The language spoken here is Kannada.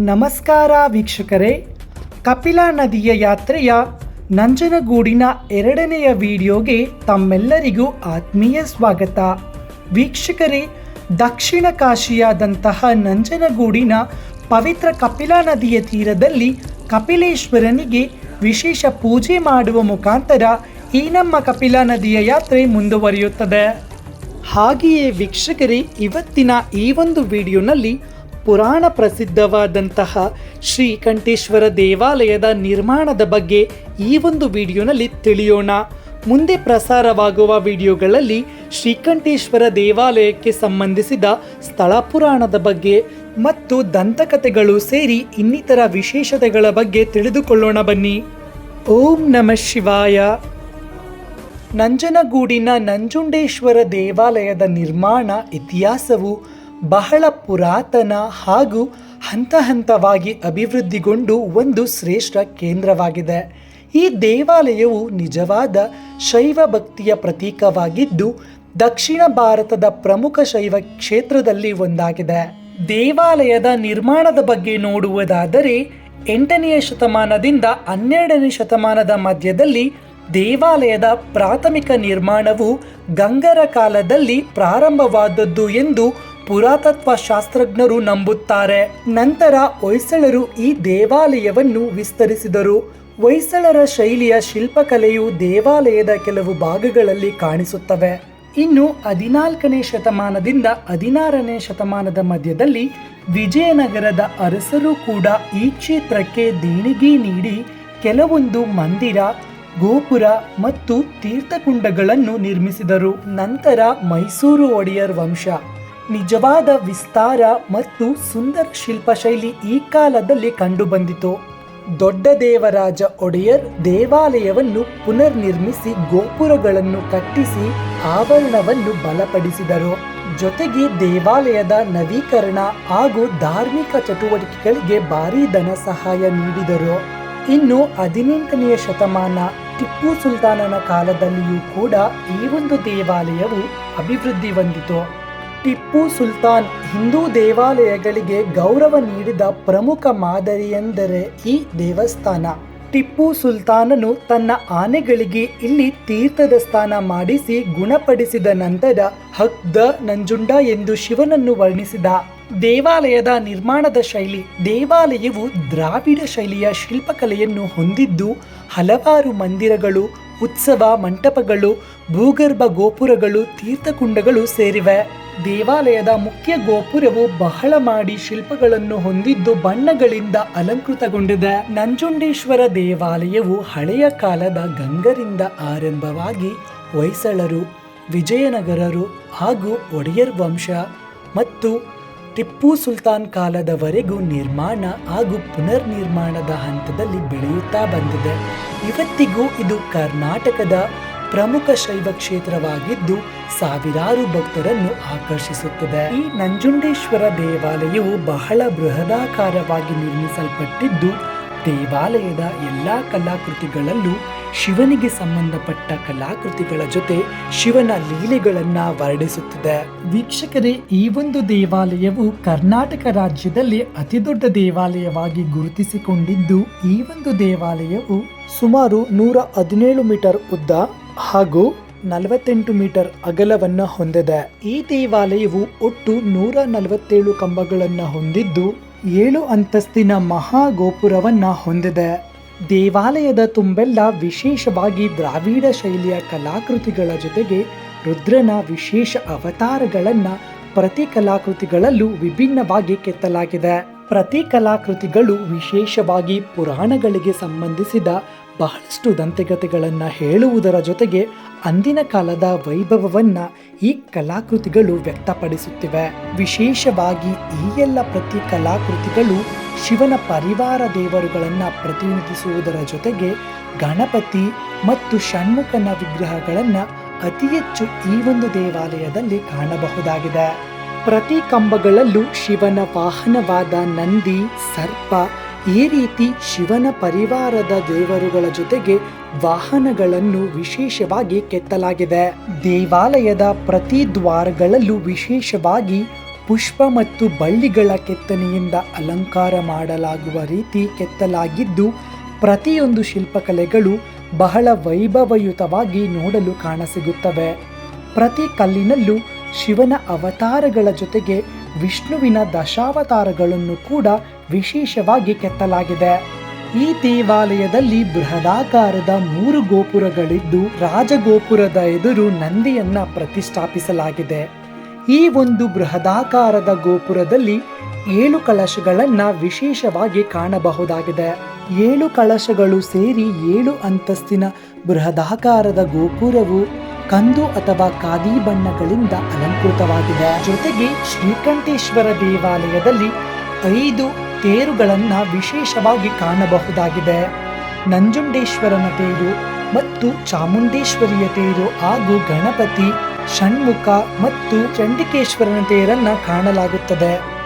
ನಮಸ್ಕಾರ ವೀಕ್ಷಕರೇ. ಕಪಿಲಾ ನದಿಯ ಯಾತ್ರೆಯ ನಂಜನಗೂಡಿನ ಎರಡನೆಯ ವಿಡಿಯೋಗೆ ತಮ್ಮೆಲ್ಲರಿಗೂ ಆತ್ಮೀಯ ಸ್ವಾಗತ. ವೀಕ್ಷಕರೇ, ದಕ್ಷಿಣ ಕಾಶಿಯಾದಂತಹ ನಂಜನಗೂಡಿನ ಪವಿತ್ರ ಕಪಿಲಾ ನದಿಯ ತೀರದಲ್ಲಿ ಕಪಿಲೇಶ್ವರನಿಗೆ ವಿಶೇಷ ಪೂಜೆ ಮಾಡುವ ಮುಖಾಂತರ ಈ ನಮ್ಮ ಕಪಿಲಾ ನದಿಯ ಯಾತ್ರೆ ಮುಂದುವರಿಯುತ್ತದೆ. ಹಾಗೆಯೇ ವೀಕ್ಷಕರೇ, ಇವತ್ತಿನ ಈ ಒಂದು ವಿಡಿಯೋನಲ್ಲಿ ಪುರಾಣ ಪ್ರಸಿದ್ಧವಾದಂತಹ ಶ್ರೀಕಂಠೇಶ್ವರ ದೇವಾಲಯದ ನಿರ್ಮಾಣದ ಬಗ್ಗೆ ಈ ಒಂದು ವಿಡಿಯೋನಲ್ಲಿ ತಿಳಿಯೋಣ. ಮುಂದೆ ಪ್ರಸಾರವಾಗುವ ವಿಡಿಯೋಗಳಲ್ಲಿ ಶ್ರೀಕಂಠೇಶ್ವರ ದೇವಾಲಯಕ್ಕೆ ಸಂಬಂಧಿಸಿದ ಸ್ಥಳ ಪುರಾಣದ ಬಗ್ಗೆ ಮತ್ತು ದಂತಕಥೆಗಳು ಸೇರಿ ಇನ್ನಿತರ ವಿಶೇಷತೆಗಳ ಬಗ್ಗೆ ತಿಳಿದುಕೊಳ್ಳೋಣ ಬನ್ನಿ. ಓಂ ನಮಃ ಶಿವಾಯ. ನಂಜನಗೂಡಿನ ನಂಜುಂಡೇಶ್ವರ ದೇವಾಲಯದ ನಿರ್ಮಾಣ ಇತಿಹಾಸವು ಬಹಳ ಪುರಾತನ ಹಾಗೂ ಹಂತ ಹಂತವಾಗಿ ಅಭಿವೃದ್ಧಿಗೊಂಡು ಒಂದು ಶ್ರೇಷ್ಠ ಕೇಂದ್ರವಾಗಿದೆ. ಈ ದೇವಾಲಯವು ನಿಜವಾದ ಶೈವ ಭಕ್ತಿಯ ಪ್ರತೀಕವಾಗಿದ್ದು, ದಕ್ಷಿಣ ಭಾರತದ ಪ್ರಮುಖ ಶೈವ ಕ್ಷೇತ್ರದಲ್ಲಿ ಒಂದಾಗಿದೆ. ದೇವಾಲಯದ ನಿರ್ಮಾಣದ ಬಗ್ಗೆ ನೋಡುವುದಾದರೆ, ಎಂಟನೆಯ ಶತಮಾನದಿಂದ ಹನ್ನೆರಡನೇ ಶತಮಾನದ ಮಧ್ಯದಲ್ಲಿ ದೇವಾಲಯದ ಪ್ರಾಥಮಿಕ ನಿರ್ಮಾಣವು ಗಂಗರ ಕಾಲದಲ್ಲಿ ಪ್ರಾರಂಭವಾದದ್ದು ಎಂದು ಪುರಾತತ್ವ ಶಾಸ್ತ್ರಜ್ಞರು ನಂಬುತ್ತಾರೆ. ನಂತರ ಹೊಯ್ಸಳರು ಈ ದೇವಾಲಯವನ್ನು ವಿಸ್ತರಿಸಿದರು. ಹೊಯ್ಸಳರ ಶೈಲಿಯ ಶಿಲ್ಪಕಲೆಯು ದೇವಾಲಯದ ಕೆಲವು ಭಾಗಗಳಲ್ಲಿ ಕಾಣಿಸುತ್ತವೆ. ಇನ್ನು ಹದಿನಾಲ್ಕನೇ ಶತಮಾನದಿಂದ ಹದಿನಾರನೇ ಶತಮಾನದ ಮಧ್ಯದಲ್ಲಿ ವಿಜಯನಗರದ ಅರಸರು ಕೂಡ ಈ ಕ್ಷೇತ್ರಕ್ಕೆ ದೇಣಿಗೆ ನೀಡಿ ಕೆಲವೊಂದು ಮಂದಿರ, ಗೋಪುರ ಮತ್ತು ತೀರ್ಥಕುಂಡಗಳನ್ನು ನಿರ್ಮಿಸಿದರು. ನಂತರ ಮೈಸೂರು ಒಡೆಯರ್ ವಂಶ. ನಿಜವಾದ ವಿಸ್ತಾರ ಮತ್ತು ಸುಂದರ ಶಿಲ್ಪಶೈಲಿ ಈ ಕಾಲದಲ್ಲಿ ಕಂಡುಬಂದಿತು. ದೊಡ್ಡ ದೇವರಾಜ ಒಡೆಯರ್ ದೇವಾಲಯವನ್ನು ಪುನರ್ನಿರ್ಮಿಸಿ ಗೋಪುರಗಳನ್ನು ಕಟ್ಟಿಸಿ ಆವರಣವನ್ನು ಬಲಪಡಿಸಿದರು. ಜೊತೆಗೆ ದೇವಾಲಯದ ನವೀಕರಣ ಹಾಗೂ ಧಾರ್ಮಿಕ ಚಟುವಟಿಕೆಗಳಿಗೆ ಭಾರೀ ಧನ ಸಹಾಯ ನೀಡಿದರು. ಇನ್ನು ಹದಿನೆಂಟನೆಯ ಶತಮಾನ ಟಿಪ್ಪು ಸುಲ್ತಾನನ ಕಾಲದಲ್ಲಿಯೂ ಕೂಡ ಈ ಒಂದು ದೇವಾಲಯವು ಅಭಿವೃದ್ಧಿ ಹೊಂದಿತು. ಟಿಪ್ಪು ಸುಲ್ತಾನ್ ಹಿಂದೂ ದೇವಾಲಯಗಳಿಗೆ ಗೌರವ ನೀಡಿದ ಪ್ರಮುಖ ಮಾದರಿಯೆಂದರೆ ಈ ದೇವಸ್ಥಾನ. ಟಿಪ್ಪು ಸುಲ್ತಾನನು ತನ್ನ ಆನೆಗಳಿಗೆ ಇಲ್ಲಿ ತೀರ್ಥದ ಸ್ಥಾನ ಮಾಡಿಸಿ ಗುಣಪಡಿಸಿದ ನಂತರ ಹಕ್ ದ ನಂಜುಂಡ ಎಂದು ಶಿವನನ್ನು ವರ್ಣಿಸಿದ. ದೇವಾಲಯದ ನಿರ್ಮಾಣದ ಶೈಲಿ, ದೇವಾಲಯವು ದ್ರಾವಿಡ ಶೈಲಿಯ ಶಿಲ್ಪಕಲೆಯನ್ನು ಹೊಂದಿದ್ದು ಹಲವಾರು ಮಂದಿರಗಳು ಉತ್ಸವ ಮಂಟಪಗಳು, ಭೂಗರ್ಭ ಗೋಪುರಗಳು, ತೀರ್ಥಕುಂಡಗಳು ಸೇರಿವೆ. ದೇವಾಲಯದ ಮುಖ್ಯ ಗೋಪುರವು ಬಹಳ ಮಾಡಿ ಶಿಲ್ಪಗಳನ್ನು ಹೊಂದಿದ್ದು ಬಣ್ಣಗಳಿಂದ ಅಲಂಕೃತಗೊಂಡಿದೆ. ನಂಜುಂಡೇಶ್ವರ ದೇವಾಲಯವು ಹಳೆಯ ಕಾಲದ ಗಂಗರಿಂದ ಆರಂಭವಾಗಿ ಹೊಯ್ಸಳರು, ವಿಜಯನಗರರು ಹಾಗೂ ಒಡೆಯರ್ ವಂಶ ಮತ್ತು ಟಿಪ್ಪು ಸುಲ್ತಾನ್ ಕಾಲದವರೆಗೂ ನಿರ್ಮಾಣ ಹಾಗೂ ಪುನರ್ನಿರ್ಮಾಣದ ಹಂತದಲ್ಲಿ ಬೆಳೆಯುತ್ತಾ ಬಂದಿದೆ. ಇವತ್ತಿಗೂ ಇದು ಕರ್ನಾಟಕದ ಪ್ರಮುಖ ಶೈವ ಕ್ಷೇತ್ರವಾಗಿದ್ದು, ಸಾವಿರಾರು ಭಕ್ತರನ್ನು ಆಕರ್ಷಿಸುತ್ತದೆ. ಈ ನಂಜುಂಡೇಶ್ವರ ದೇವಾಲಯವು ಬಹಳ ಬೃಹದಾಕಾರವಾಗಿ ನಿರ್ಮಿಸಲ್ಪಟ್ಟಿದ್ದು, ದೇವಾಲಯದ ಎಲ್ಲಾ ಕಲಾಕೃತಿಗಳಲ್ಲೂ ಶಿವನಿಗೆ ಸಂಬಂಧಪಟ್ಟ ಕಲಾಕೃತಿಗಳ ಜೊತೆ ಶಿವನ ಲೀಲೆಗಳನ್ನ ವರ್ಣಿಸುತ್ತಿದೆ. ವೀಕ್ಷಕರೇ, ಈ ಒಂದು ದೇವಾಲಯವು ಕರ್ನಾಟಕ ರಾಜ್ಯದಲ್ಲಿ ಅತಿದೊಡ್ಡ ದೇವಾಲಯವಾಗಿ ಗುರುತಿಸಿಕೊಂಡಿದ್ದು, ಈ ಒಂದು ದೇವಾಲಯವು ಸುಮಾರು ನೂರ ಹದಿನೇಳು ಮೀಟರ್ ಉದ್ದ ಹಾಗೂ ನಲವತ್ತೆಂಟು ಮೀಟರ್ ಅಗಲವನ್ನು ಹೊಂದಿದೆ. ಈ ದೇವಾಲಯವು ಒಟ್ಟು ನೂರ ನಲವತ್ತೇಳು ಕಂಬಗಳನ್ನು ಹೊಂದಿದ್ದು, ಏಳು ಅಂತಸ್ತಿನ ಮಹಾ ಗೋಪುರವನ್ನ ಹೊಂದಿದೆ. ದೇವಾಲಯದ ತುಂಬೆಲ್ಲ ವಿಶೇಷವಾಗಿ ದ್ರಾವಿಡ ಶೈಲಿಯ ಕಲಾಕೃತಿಗಳ ಜೊತೆಗೆ ರುದ್ರನ ವಿಶೇಷ ಅವತಾರಗಳನ್ನ ಪ್ರತಿ ಕಲಾಕೃತಿಗಳಲ್ಲೂ ವಿಭಿನ್ನವಾಗಿ ಕೆತ್ತಲಾಗಿದೆ. ಪ್ರತಿ ಕಲಾಕೃತಿಗಳು ವಿಶೇಷವಾಗಿ ಪುರಾಣಗಳಿಗೆ ಸಂಬಂಧಿಸಿದ ಬಹಳಷ್ಟು ದಂತೆಗತೆಗಳನ್ನು ಹೇಳುವುದರ ಜೊತೆಗೆ ಅಂದಿನ ಕಾಲದ ವೈಭವವನ್ನ ಈ ಕಲಾಕೃತಿಗಳು ವ್ಯಕ್ತಪಡಿಸುತ್ತಿವೆ. ವಿಶೇಷವಾಗಿ ಈ ಎಲ್ಲ ಪ್ರತಿ ಕಲಾಕೃತಿಗಳು ಶಿವನ ಪರಿವಾರ ದೇವರುಗಳನ್ನು ಪ್ರತಿನಿಧಿಸುವುದರ ಜೊತೆಗೆ ಗಣಪತಿ ಮತ್ತು ಷಣ್ಮುಖನ ವಿಗ್ರಹಗಳನ್ನು ಅತಿ ಹೆಚ್ಚು ಈ ಒಂದು ದೇವಾಲಯದಲ್ಲಿ ಕಾಣಬಹುದಾಗಿದೆ. ಪ್ರತಿ ಕಂಬಗಳಲ್ಲೂ ಶಿವನ ವಾಹನವಾದ ನಂದಿ, ಸರ್ಪ ಈ ರೀತಿ ಶಿವನ ಪರಿವಾರದ ದೇವರುಗಳ ಜೊತೆಗೆ ವಾಹನಗಳನ್ನು ವಿಶೇಷವಾಗಿ ಕೆತ್ತಲಾಗಿದೆ. ದೇವಾಲಯದ ಪ್ರತಿ ದ್ವಾರಗಳಲ್ಲೂ ವಿಶೇಷವಾಗಿ ಪುಷ್ಪ ಮತ್ತು ಬಳ್ಳಿಗಳ ಕೆತ್ತನೆಯಿಂದ ಅಲಂಕಾರ ಮಾಡಲಾಗುವ ರೀತಿ ಕೆತ್ತಲಾಗಿದ್ದು, ಪ್ರತಿಯೊಂದು ಶಿಲ್ಪಕಲೆಗಳು ಬಹಳ ವೈಭವಯುತವಾಗಿ ನೋಡಲು ಕಾಣಸಿಗುತ್ತವೆ. ಪ್ರತಿ ಕಲ್ಲಿನಲ್ಲೂ ಶಿವನ ಅವತಾರಗಳ ಜೊತೆಗೆ ವಿಷ್ಣುವಿನ ದಶಾವತಾರಗಳನ್ನು ಕೂಡ ವಿಶೇಷವಾಗಿ ಕೆತ್ತಲಾಗಿದೆ. ಈ ದೇವಾಲಯದಲ್ಲಿ ಬೃಹದಾಕಾರದ ಮೂರು ಗೋಪುರಗಳಿದ್ದು ರಾಜಗೋಪುರದ ಎದುರು ನಂದಿಯನ್ನ ಪ್ರತಿಷ್ಠಾಪಿಸಲಾಗಿದೆ. ಈ ಒಂದು ಬೃಹದಾಕಾರದ ಗೋಪುರದಲ್ಲಿ ಏಳು ಕಳಶಗಳನ್ನ ವಿಶೇಷವಾಗಿ ಕಾಣಬಹುದಾಗಿದೆ. ಏಳು ಕಳಶಗಳು ಸೇರಿ ಏಳು ಅಂತಸ್ತಿನ ಬೃಹದಾಕಾರದ ಗೋಪುರವು ಕಂದು ಅಥವಾ ಖಾದಿ ಬಣ್ಣಗಳಿಂದ ಅಲಂಕೃತವಾಗಿದೆ. ಜೊತೆಗೆ ಶ್ರೀಕಂಠೇಶ್ವರ ದೇವಾಲಯದಲ್ಲಿ ಐದು ತೇರುಗಳನ್ನ ವಿಶೇಷವಾಗಿ ಕಾಣಬಹುದಾಗಿದೆ. ನಂಜುಂಡೇಶ್ವರನ ತೇರು ಮತ್ತು ಚಾಮುಂಡೇಶ್ವರಿಯ ತೇರು ಹಾಗೂ ಗಣಪತಿ, ಷಣ್ಮುಖ ಮತ್ತು ಚಂಡಿಕೇಶ್ವರನ ತೇರನ್ನು ಕಾಣಲಾಗುತ್ತದೆ.